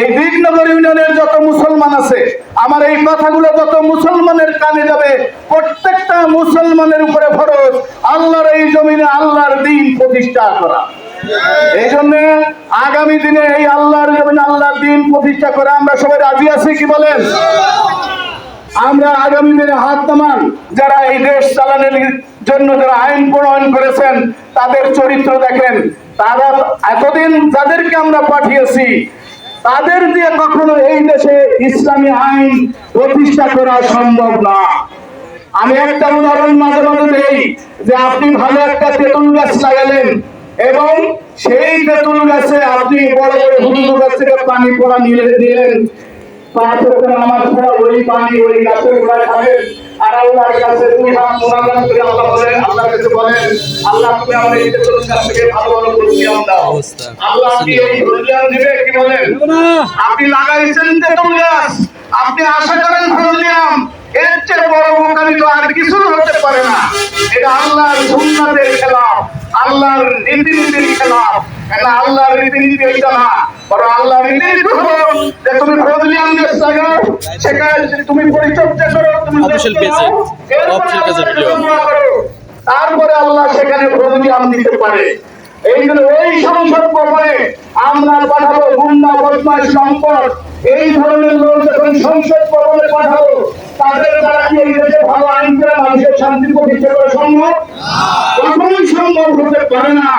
এই দিকনগর ইউনিয়নের যত মুসলমান আছে, আমার এই কথাগুলো যত মুসলমানের কানে যাবে, প্রত্যেকটা মুসলমানের উপরে ফরজ আল্লাহর এই জমিনে আল্লাহর দিন প্রতিষ্ঠা করা। এই জন্য আগামী দিনে এই আল্লাহর জমিনে আল্লাহর দিন প্রতিষ্ঠা করে, আমরা সবাই রাজি আছি কি বলেন? আমরা আগামী দিনে হাত নামান, যারা এই দেশ চালানোর জন্য যারা আইন প্রণয়ন করেছেন, তাদের চরিত্র দেখেন। তারা এতদিন যাদেরকে আমরা পাঠিয়েছি তাদের দিয়ে কখনো এই দেশে ইসলামী আইন প্রতিষ্ঠা করা সম্ভব না। আমি একটা উদাহরণ মাঝে মাঝে দেই যে আপনি ভালো একটা তেঁতুল গাছ লাগালেন এবং সেই তেঁতুল গাছে আপনি বড় বড় হুদুর গাছ থেকে পানি পড়া নিয়ে দিলেন। মোনাজাত করে আল্লাহ আল্লাহ আমার এই তেঁতুল গাছ থেকে ভালো ভালো দাও। আল্লাহ আপনি আপনি লাগাইছেন তেঁতুল গাছ আপনি আশা করেন ফজলিয়াম এর চেয়ে বড় বোকামি তো আর কিছু হতে পারে না। এটা আল্লাহর সুন্নাতের খেলাফ আল্লাহর রীতিনীতির খেলাফ। এটা আল্লাহর রীতিনীতি এটা না। বরং আল্লাহর রীতিনীতি হলো যে তুমি ফজলিয়াম গাছ লাগাও সেখানে তুমি পরিচর্যা করো তুমি এ আল্লাহকে video। দোয়া করো। তারপরে আল্লাহ সেখানে ফজলিয়াম দিতে পারে। এই জন্য ওই সংসদ ভবনে আমরা পাঠাবো গুন্ডা বদমাস সম্পদ। এই ধরনের লোক যখন সংসদ ভবনে পাঠাবো, তাদের দ্বারা কি এই দেশে ভালো আইন করে মানুষের শান্তি প্রতিষ্ঠা করা সম্ভব কখনোই সম্ভব হতে পারে না।